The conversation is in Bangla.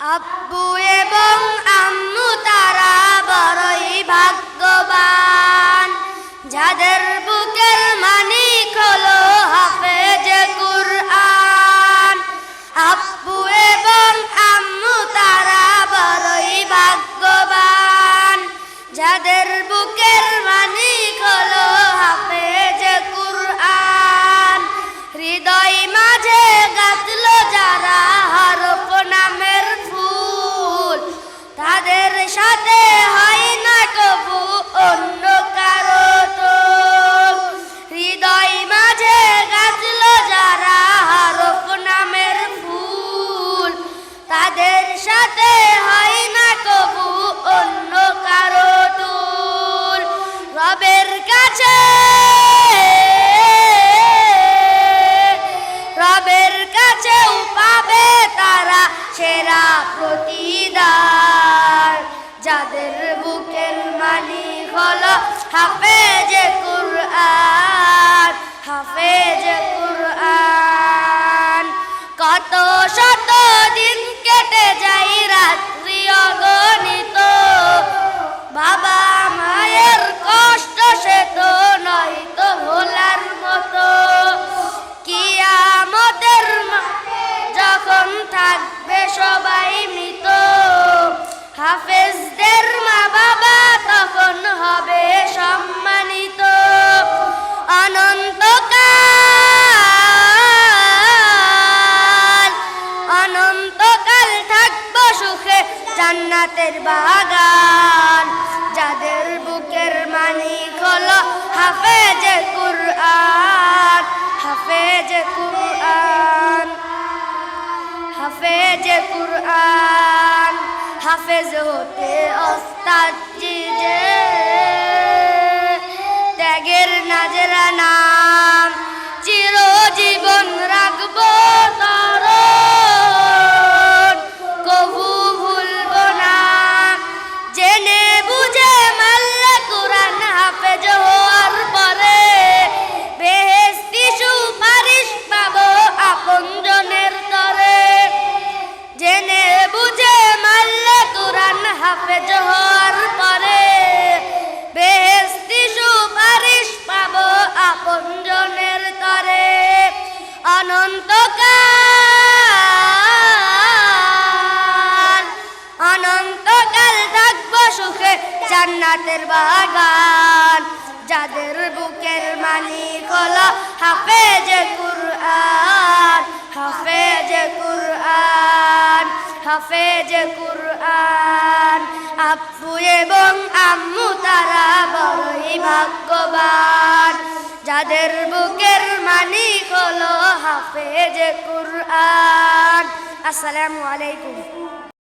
আব্বু এবং আম্মু তারা বড়ই ভাগ্যবান। যাদের বুকের মানিক হলো হাফেজ কুরআন। আব্বু এবং আম্মু তারা বড়ই ভাগ্যবান। যাদের বুকের হয় না কবু রবের কাছে, রবের কাছেও পাবে তারা সেরা যাদের বুকের মালিক হলো হাফেজ কুরআন বাবা মায়ের কষ্ট সে তো নয় তো ভোলার মতো। কিয়ামতের যখন থাকবে সবাই সুখে জান্নাতের বাগান। যাদের বুকের মালিক হলো হাফেজ কুরআন। হাফেজ কুরআন। হাফেজ কুরআন। হাফেজ হতে ওস্তাদ যে। ত্যাগের নাজরা অনন্তকাল অনন্তকাল থাকব সুখে জান্নাতের বাগান। যাদের বুকের মালিক হলো হাফেজ কুরআন হাফেজ কুরআন হাফেজ কুরআন। আব্বু এবং আম্মু তারা বড়ই ভাগ্যবান। যাদের বুকের হলো হাফেজ কুরআন। আসসালামু আলাইকুম।